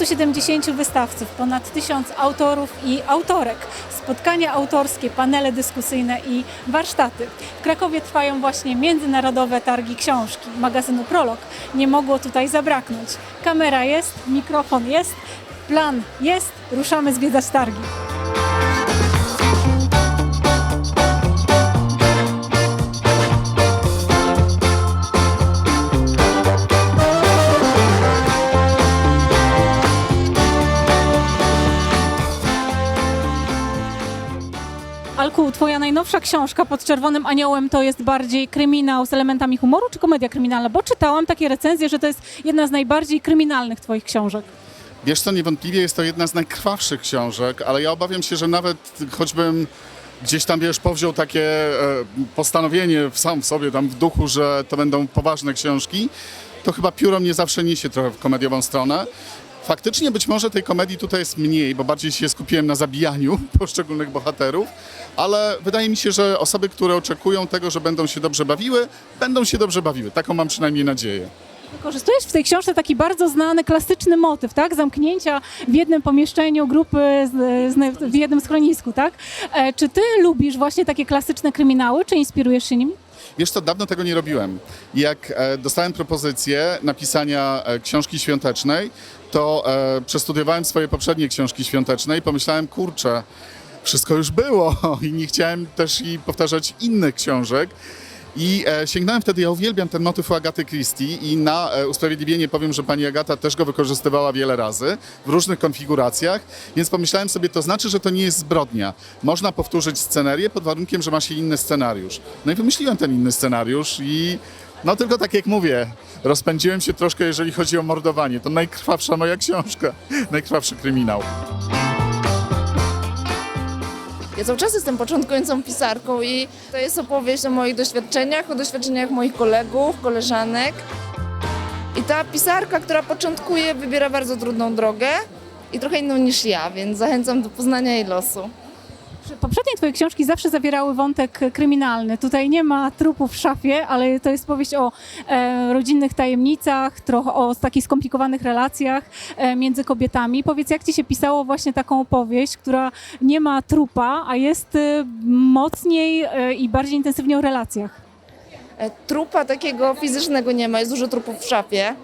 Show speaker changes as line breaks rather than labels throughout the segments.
270 wystawców, ponad 1000 autorów i autorek, spotkania autorskie, panele dyskusyjne i warsztaty. W Krakowie trwają właśnie międzynarodowe targi książki. Magazynu Prolog nie mogło tutaj zabraknąć. Kamera jest, mikrofon jest, plan jest, ruszamy zwiedzać targi. Najnowsza książka pod Czerwonym Aniołem to jest bardziej kryminał z elementami humoru czy komedia kryminalna? Bo czytałam takie recenzje, że to jest jedna z najbardziej kryminalnych twoich książek.
Wiesz co, niewątpliwie jest to jedna z najkrwawszych książek, ale ja obawiam się, że nawet choćbym gdzieś tam, wiesz, powziął takie e, postanowienie w sam w sobie, tam w duchu, że to będą poważne książki, to chyba pióro mnie zawsze niesie trochę w komediową stronę. Faktycznie być może tej komedii tutaj jest mniej, bo bardziej się skupiłem na zabijaniu poszczególnych bohaterów, ale wydaje mi się, że osoby, które oczekują tego, że będą się dobrze bawiły, będą się dobrze bawiły. Taką mam przynajmniej nadzieję.
Wykorzystujesz w tej książce taki bardzo znany, klasyczny motyw, tak? Zamknięcia w jednym pomieszczeniu grupy z, z, w jednym schronisku, tak? E, czy ty lubisz właśnie takie klasyczne kryminały, czy inspirujesz się nimi?
Wiesz co, dawno tego nie robiłem. Jak e, dostałem propozycję napisania e, książki świątecznej, to e, przestudiowałem swoje poprzednie książki świąteczne i pomyślałem, kurczę, wszystko już było i nie chciałem też i powtarzać innych książek. I e, sięgnąłem wtedy, ja uwielbiam ten motyw u Agaty Christie i na e, usprawiedliwienie powiem, że pani Agata też go wykorzystywała wiele razy w różnych konfiguracjach, więc pomyślałem sobie, to znaczy, że to nie jest zbrodnia. Można powtórzyć scenerię pod warunkiem, że ma się inny scenariusz. No i wymyśliłem ten inny scenariusz i no tylko tak jak mówię, rozpędziłem się troszkę, jeżeli chodzi o mordowanie. To najkrwawsza moja książka, najkrwawszy kryminał.
Ja cały czas jestem początkującą pisarką i to jest opowieść o moich doświadczeniach, o doświadczeniach moich kolegów, koleżanek. I ta pisarka, która początkuje, wybiera bardzo trudną drogę i trochę inną niż ja, więc zachęcam do poznania jej losu.
Poprzednie twoje książki zawsze zawierały wątek kryminalny. Tutaj nie ma trupów w szafie, ale to jest powieść o e, rodzinnych tajemnicach, trochę o takich skomplikowanych relacjach e, między kobietami. Powiedz, jak ci się pisało właśnie taką opowieść, która nie ma trupa, a jest e, mocniej e, i bardziej intensywnie o relacjach?
E, Trupa takiego fizycznego nie ma, jest dużo trupów w szafie.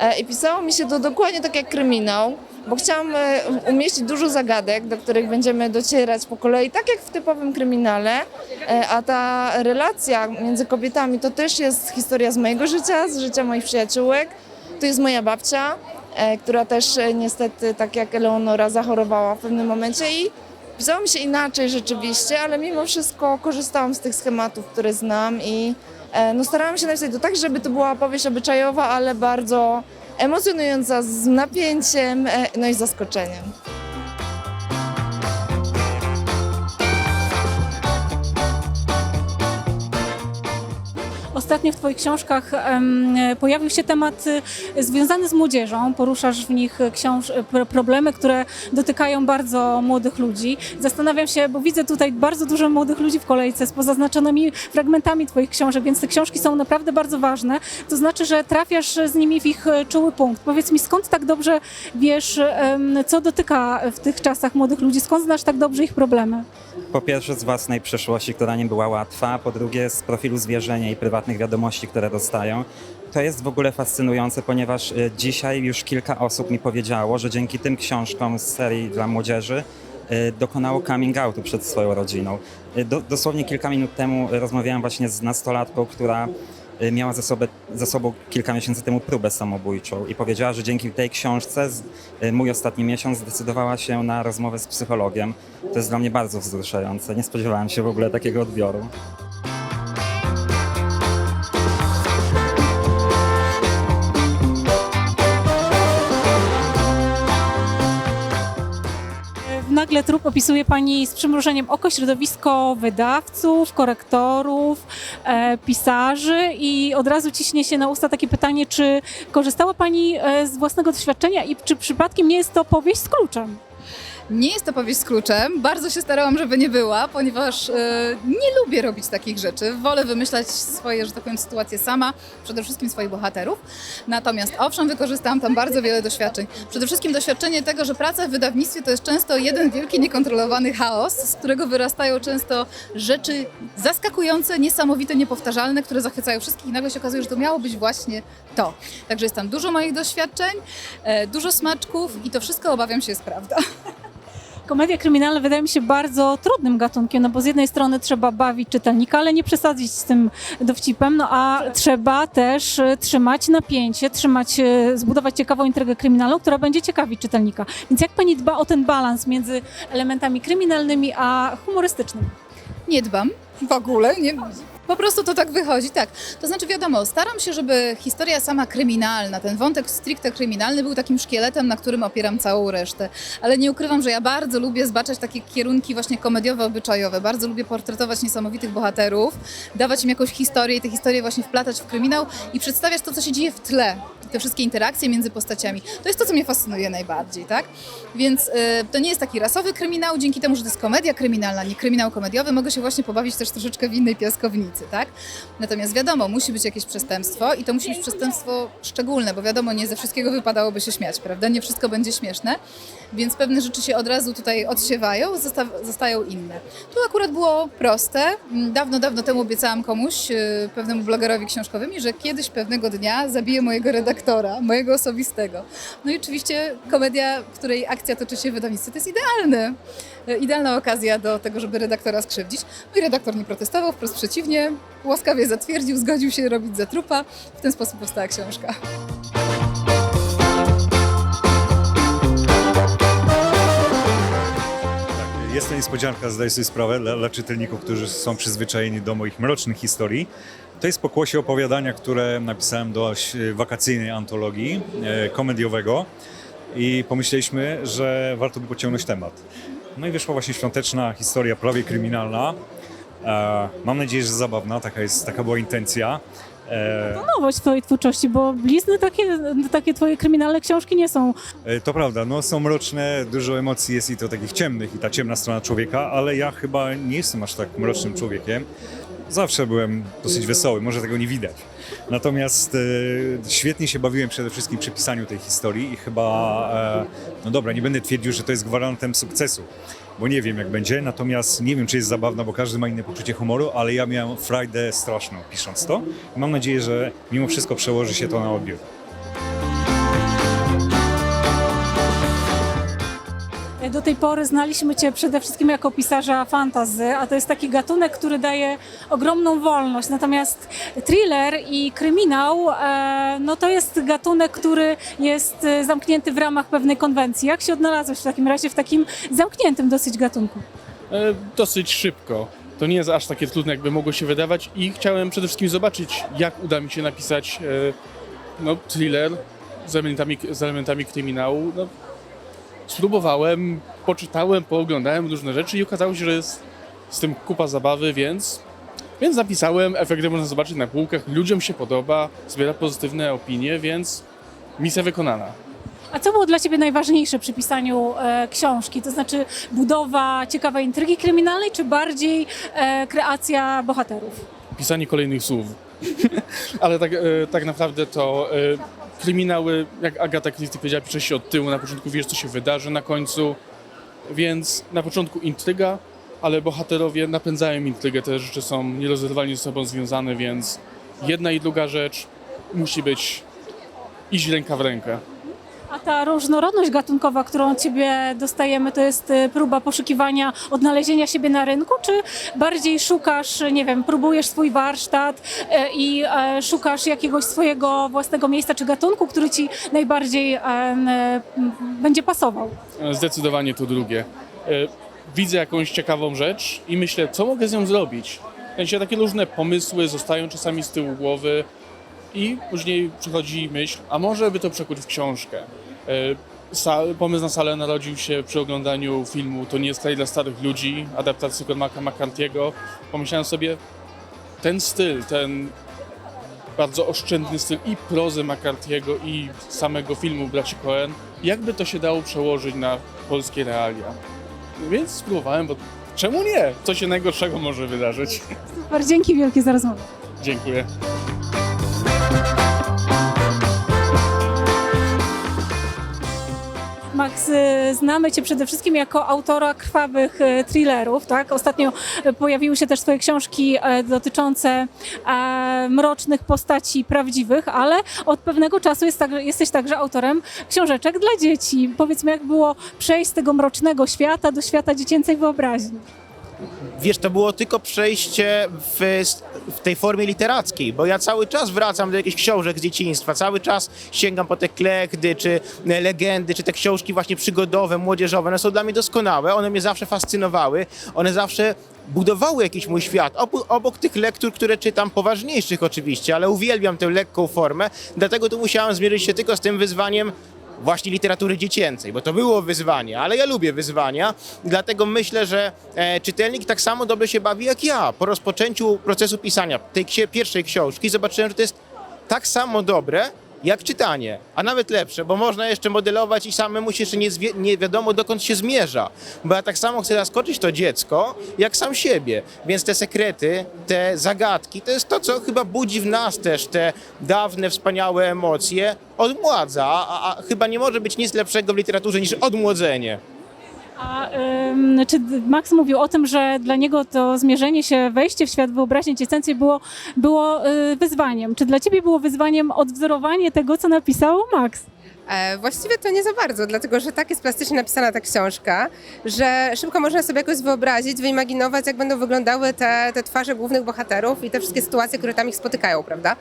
E, I pisało mi się to dokładnie tak jak kryminał, bo chciałam e, umieścić dużo zagadek, do których będziemy docierać po kolei, tak jak w typowym kryminale. E, A ta relacja między kobietami to też jest historia z mojego życia, z życia moich przyjaciółek. To jest moja babcia, e, która też niestety, tak jak Eleonora, zachorowała w pewnym momencie i pisało mi się inaczej rzeczywiście, ale mimo wszystko korzystałam z tych schematów, które znam i no, starałam się napisać to tak, żeby to była opowieść obyczajowa, ale bardzo emocjonująca, z napięciem, e, no i zaskoczeniem.
Ostatnio w Twoich książkach pojawił się temat y, związany z młodzieżą. Poruszasz w nich książ- pro- problemy, które dotykają bardzo młodych ludzi. Zastanawiam się, bo widzę tutaj bardzo dużo młodych ludzi w kolejce z pozaznaczonymi fragmentami Twoich książek, więc te książki są naprawdę bardzo ważne. To znaczy, że trafiasz z nimi w ich czuły punkt. Powiedz mi, skąd tak dobrze wiesz, co dotyka w tych czasach młodych ludzi? Skąd znasz tak dobrze ich problemy?
Po pierwsze z własnej przeszłości, która nie była łatwa, po drugie z profilu zwierzenia i prywatnych wiadomości, które dostają. To jest w ogóle fascynujące, ponieważ e, dzisiaj już kilka osób mi powiedziało, że dzięki tym książkom z serii dla młodzieży e, dokonało coming outu przed swoją rodziną. E, Do, dosłownie kilka minut temu rozmawiałem właśnie z nastolatką, która miała ze, sobą, ze sobą kilka miesięcy temu próbę samobójczą i powiedziała, że dzięki tej książce mój ostatni miesiąc zdecydowała się na rozmowę z psychologiem. To jest dla mnie bardzo wzruszające. Nie spodziewałem się w ogóle takiego odbioru.
Nagle trup opisuje Pani z przymrużeniem oko środowisko wydawców, korektorów, e, pisarzy i od razu ciśnie się na usta takie pytanie, czy korzystała Pani e, z własnego doświadczenia i czy przypadkiem nie jest to powieść z kluczem?
Nie jest to powieść z kluczem. Bardzo się starałam, żeby nie była, ponieważ e, nie lubię robić takich rzeczy. Wolę wymyślać swoje, że tak powiem, sytuacje sama, przede wszystkim swoich bohaterów. Natomiast owszem, wykorzystałam tam bardzo wiele doświadczeń. Przede wszystkim doświadczenie tego, że praca w wydawnictwie to jest często jeden wielki, niekontrolowany chaos, z którego wyrastają często rzeczy zaskakujące, niesamowite, niepowtarzalne, które zachwycają wszystkich i nagle się okazuje, że to miało być właśnie to. Także jest tam dużo moich doświadczeń, e, dużo smaczków i to wszystko obawiam się jest prawda.
Komedia kryminalna wydaje mi się bardzo trudnym gatunkiem, no bo z jednej strony trzeba bawić czytelnika, ale nie przesadzić z tym dowcipem, no a trzeba też e, trzymać napięcie, trzymać, e, zbudować ciekawą intrygę kryminalną, która będzie ciekawić czytelnika. Więc jak pani dba o ten balans między elementami kryminalnymi a humorystycznymi?
Nie dbam w ogóle, nie, po prostu to tak wychodzi, tak. To znaczy wiadomo, staram się, żeby historia sama kryminalna, ten wątek stricte kryminalny był takim szkieletem, na którym opieram całą resztę. Ale nie ukrywam, że ja bardzo lubię zbaczać takie kierunki właśnie komediowe, obyczajowe. Bardzo lubię portretować niesamowitych bohaterów, dawać im jakąś historię i te historie właśnie wplatać w kryminał i przedstawiać to, co się dzieje w tle. Te wszystkie interakcje między postaciami. To jest to, co mnie fascynuje najbardziej, tak? Więc y, to nie jest taki rasowy kryminał, dzięki temu, że to jest komedia kryminalna, nie kryminał komediowy, mogę się właśnie pobawić też troszeczkę w innej piaskownicy, tak? Natomiast wiadomo, musi być jakieś przestępstwo i to musi być przestępstwo szczególne, bo wiadomo, nie ze wszystkiego wypadałoby się śmiać, prawda? Nie wszystko będzie śmieszne, więc pewne rzeczy się od razu tutaj odsiewają, zosta- zostają inne. Tu akurat było proste. Mm, Dawno, dawno temu obiecałam komuś, y, pewnemu blogerowi książkowym, że kiedyś pewnego dnia zabiję mojego redaktora, mojego osobistego. No i oczywiście komedia, w której akcja toczy się w wydawnictwie, to jest idealne. Y, Idealna okazja do tego, żeby redaktora skrzywdzić. Mój redaktor nie protestował, wprost przeciwnie, łaskawie zatwierdził, zgodził się robić za trupa. W ten sposób powstała książka.
Jest to niespodzianka, zdaję sobie sprawę, dla, dla czytelników, którzy są przyzwyczajeni do moich mrocznych historii. To jest pokłosie opowiadania, które napisałem do e, wakacyjnej antologii e, komediowego i pomyśleliśmy, że warto by pociągnąć temat. No i wyszła właśnie świąteczna historia, prawie kryminalna. E, mam nadzieję, że zabawna, taka, jest, taka była intencja. E,
Nowość w twojej twórczości, bo blizny takie, takie twoje kryminalne książki nie są
E, To prawda, no są mroczne, dużo emocji jest i to takich ciemnych i ta ciemna strona człowieka, ale ja chyba nie jestem aż tak mrocznym człowiekiem. Zawsze byłem dosyć wesoły, może tego nie widać. Natomiast e, świetnie się bawiłem przede wszystkim przy pisaniu tej historii i chyba, e, no dobra, nie będę twierdził, że to jest gwarantem sukcesu, bo nie wiem jak będzie, natomiast nie wiem czy jest zabawna, bo każdy ma inne poczucie humoru, ale ja miałem frajdę straszną pisząc to mam nadzieję, że mimo wszystko przełoży się to na odbiór.
Do tej pory znaliśmy Cię przede wszystkim jako pisarza fantazy, a to jest taki gatunek, który daje ogromną wolność. Natomiast thriller i kryminał, e, no to jest gatunek, który jest e, zamknięty w ramach pewnej konwencji. Jak się odnalazłeś w takim razie w takim zamkniętym dosyć gatunku?
E, dosyć szybko. To nie jest aż takie trudne, jakby mogło się wydawać i chciałem przede wszystkim zobaczyć, jak uda mi się napisać no, thriller z elementami, z elementami kryminału. No, spróbowałem, poczytałem, pooglądałem różne rzeczy i okazało się, że jest z tym kupa zabawy, więc, więc napisałem, efekty można zobaczyć na półkach, ludziom się podoba, zbiera pozytywne opinie, więc misja wykonana.
A co było dla Ciebie najważniejsze przy pisaniu e, książki? To znaczy budowa ciekawej intrygi kryminalnej, czy bardziej e, kreacja bohaterów?
pisanie kolejnych słów. Ale tak, e, tak naprawdę to e, kryminały, jak Agata Christie powiedziała, pisze się od tyłu. Na początku wiesz, co się wydarzy na końcu. Więc na początku intryga, ale bohaterowie napędzają intrygę. Te rzeczy są nierozerwalnie ze sobą związane, więc jedna i druga rzecz musi być iść ręka w rękę.
A ta różnorodność gatunkowa, którą od Ciebie dostajemy, to jest e, próba poszukiwania, odnalezienia siebie na rynku, czy bardziej szukasz, nie wiem, próbujesz swój warsztat e, i e, szukasz jakiegoś swojego własnego miejsca czy gatunku, który Ci najbardziej będzie pasował?
Zdecydowanie to drugie. E, Widzę jakąś ciekawą rzecz i myślę, co mogę z nią zrobić. W sensie takie różne pomysły zostają czasami z tyłu głowy i później przychodzi myśl, a może by to przekuć w książkę. E, pomysł na salę narodził się przy oglądaniu filmu To nie jest kraj dla starych ludzi, adaptacji Cormaca McCarthy'ego. Pomyślałem sobie, ten styl, ten bardzo oszczędny styl i prozy McCarthy'ego i samego filmu Braci Coen. Jakby to się dało przełożyć na polskie realia? Więc spróbowałem, bo czemu nie? Co się najgorszego może wydarzyć?
Super, dzięki wielkie za rozmowę.
Dziękuję.
Znamy Cię przede wszystkim jako autora krwawych y, thrillerów, tak? Ostatnio y, pojawiły się też Twoje książki e, dotyczące e, mrocznych postaci prawdziwych, ale od pewnego czasu jest tak, jesteś także autorem książeczek dla dzieci. Powiedz mi, jak było przejść z tego mrocznego świata do świata dziecięcej wyobraźni?
Wiesz, to było tylko przejście w, w tej formie literackiej, bo ja cały czas wracam do jakichś książek z dzieciństwa, cały czas sięgam po te klechdy, czy legendy, czy te książki właśnie przygodowe, młodzieżowe. One są dla mnie doskonałe, one mnie zawsze fascynowały, one zawsze budowały jakiś mój świat, obok tych lektur, które czytam, poważniejszych oczywiście, ale uwielbiam tę lekką formę, dlatego tu musiałem zmierzyć się tylko z tym wyzwaniem właśnie literatury dziecięcej, bo to było wyzwanie, ale ja lubię wyzwania, dlatego myślę, że e, czytelnik tak samo dobrze się bawi jak ja. Po rozpoczęciu procesu pisania tej pierwszej książki zobaczyłem, że to jest tak samo dobre, jak czytanie, a nawet lepsze, bo można jeszcze modelować i samemu się jeszcze nie, nie wiadomo dokąd się zmierza. Bo ja tak samo chcę zaskoczyć to dziecko, jak sam siebie. Więc te sekrety, te zagadki, to jest to, co chyba budzi w nas też te dawne, wspaniałe emocje, odmładza, a, a chyba nie może być nic lepszego w literaturze niż odmłodzenie.
A ym, czy Max mówił o tym, że dla niego to zmierzenie się, wejście w świat wyobraźni dziecięcej było, było y, wyzwaniem? Czy dla ciebie było wyzwaniem odwzorowanie tego, co napisał Max?
E, właściwie to nie za bardzo, dlatego że tak jest plastycznie napisana ta książka, że szybko można sobie jakoś wyobrazić, wyimaginować, jak będą wyglądały te, te twarze głównych bohaterów i te wszystkie sytuacje, które tam ich spotykają, prawda?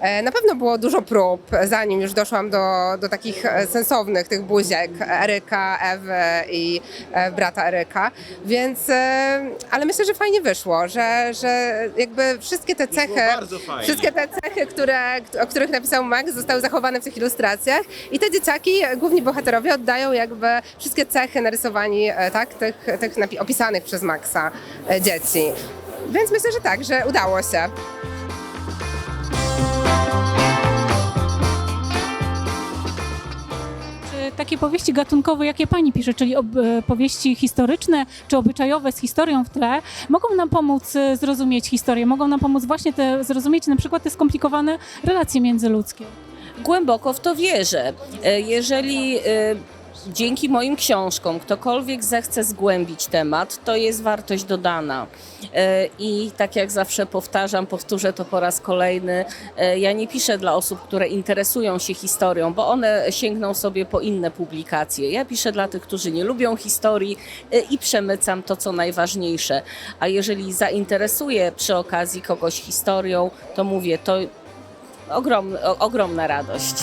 E, Na pewno było dużo prób, zanim już doszłam do, do takich e, sensownych tych buziek Eryka, Ewy i e, brata Eryka, więc, ale myślę, że fajnie wyszło, że, że jakby wszystkie te cechy, wszystkie te cechy, które, o których napisał Max, zostały zachowane w tych ilustracjach i te dzieciaki, główni bohaterowie, oddają jakby wszystkie cechy narysowani, tak, tych, tych opisanych przez Maxa dzieci. Więc myślę, że tak, że udało się.
Takie powieści gatunkowe, jakie pani pisze, czyli e, powieści historyczne czy obyczajowe z historią w tle, mogą nam pomóc e, zrozumieć historię, mogą nam pomóc właśnie te, zrozumieć na przykład te skomplikowane relacje międzyludzkie?
głęboko w to wierzę. E, Jeżeli dzięki moim książkom ktokolwiek zechce zgłębić temat, to jest wartość dodana. E, I tak jak zawsze powtarzam, powtórzę to po raz kolejny, e, ja nie piszę dla osób, które interesują się historią, bo one sięgną sobie po inne publikacje. Ja piszę dla tych, którzy nie lubią historii e, i przemycam to, co najważniejsze. A jeżeli zainteresuje przy okazji kogoś historią, to mówię, to ogromny, o, ogromna radość.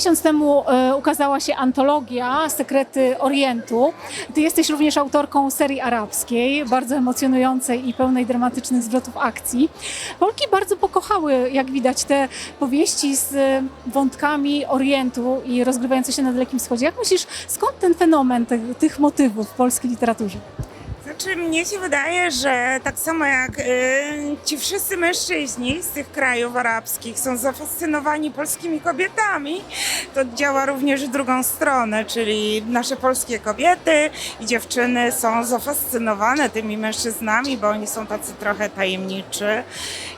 Miesiąc temu e, ukazała się antologia Sekrety Orientu. Ty jesteś również autorką serii arabskiej, bardzo emocjonującej i pełnej dramatycznych zwrotów akcji. Polki bardzo pokochały, jak widać, te powieści z e, wątkami Orientu i rozgrywające się na Dalekim Wschodzie. Jak myślisz, skąd ten fenomen tych, tych motywów w polskiej literaturze?
Znaczy, mnie się wydaje, że tak samo jak y, ci wszyscy mężczyźni z tych krajów arabskich są zafascynowani polskimi kobietami, to działa również w drugą stronę, czyli nasze polskie kobiety i dziewczyny są zafascynowane tymi mężczyznami, bo oni są tacy trochę tajemniczy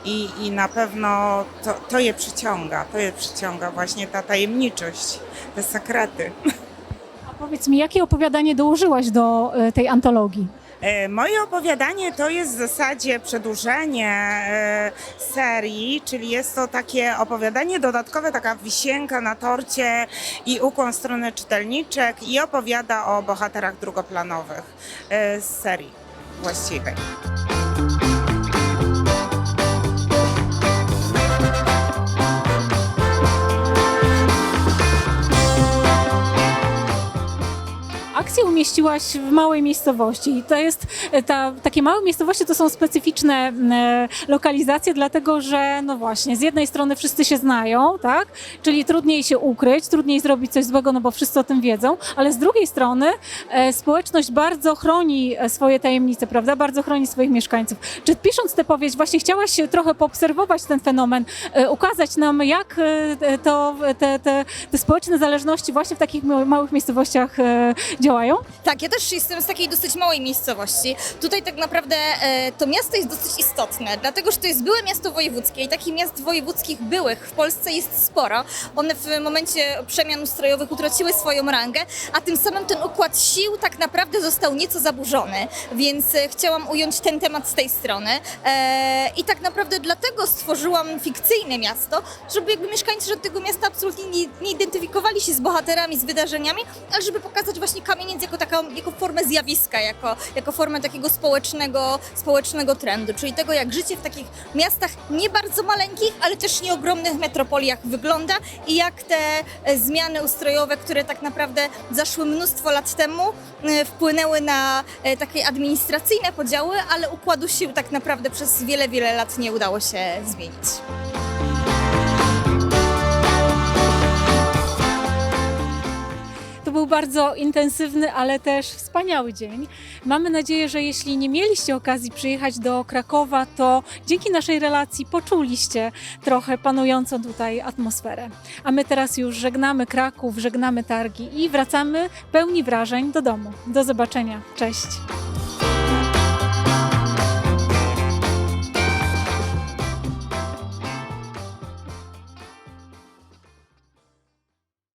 i, i na pewno to, to je przyciąga, to je przyciąga właśnie ta tajemniczość, te sekrety.
Powiedz mi, jakie opowiadanie dołożyłaś do e, tej antologii?
E, Moje opowiadanie to jest w zasadzie przedłużenie e, serii, czyli jest to takie opowiadanie dodatkowe, taka wisienka na torcie i ukłon w stronę czytelniczek i opowiada o bohaterach drugoplanowych e, z serii właściwej.
Umieściłaś w małej miejscowości. I to jest, e, ta, takie małe miejscowości to są specyficzne e, lokalizacje, dlatego że, no właśnie, z jednej strony wszyscy się znają, tak? Czyli trudniej się ukryć, trudniej zrobić coś złego, no bo wszyscy o tym wiedzą, ale z drugiej strony e, społeczność bardzo chroni swoje tajemnice, prawda? Bardzo chroni swoich mieszkańców. Czy pisząc tę powieść właśnie chciałaś trochę poobserwować ten fenomen, ukazać nam, jak to, te, te, te społeczne zależności właśnie w takich ma- małych miejscowościach działają?
Tak, ja też jestem z takiej dosyć małej miejscowości. Tutaj tak naprawdę e, to miasto jest dosyć istotne, dlatego że to jest byłe miasto wojewódzkie i takich miast wojewódzkich byłych w Polsce jest sporo. One w momencie przemian ustrojowych utraciły swoją rangę, a tym samym ten układ sił tak naprawdę został nieco zaburzony, więc e, chciałam ująć ten temat z tej strony. E, I tak naprawdę dlatego stworzyłam fikcyjne miasto, żeby jakby mieszkańcy tego miasta absolutnie nie, nie identyfikowali się z bohaterami, z wydarzeniami, ale żeby pokazać właśnie kamieniec jako taką, jako formę zjawiska, jako, jako formę takiego społecznego, społecznego trendu, czyli tego, jak życie w takich miastach nie bardzo maleńkich, ale też nie ogromnych metropoliach wygląda i jak te e, zmiany ustrojowe, które tak naprawdę zaszły mnóstwo lat temu, e, wpłynęły na e, takie administracyjne podziały, ale układu sił tak naprawdę przez wiele, wiele lat nie udało się zmienić.
Bardzo intensywny, ale też wspaniały dzień. Mamy nadzieję, że jeśli nie mieliście okazji przyjechać do Krakowa, to dzięki naszej relacji poczuliście trochę panującą tutaj atmosferę. A my teraz już żegnamy Kraków, żegnamy targi i wracamy pełni wrażeń do domu. Do zobaczenia. Cześć.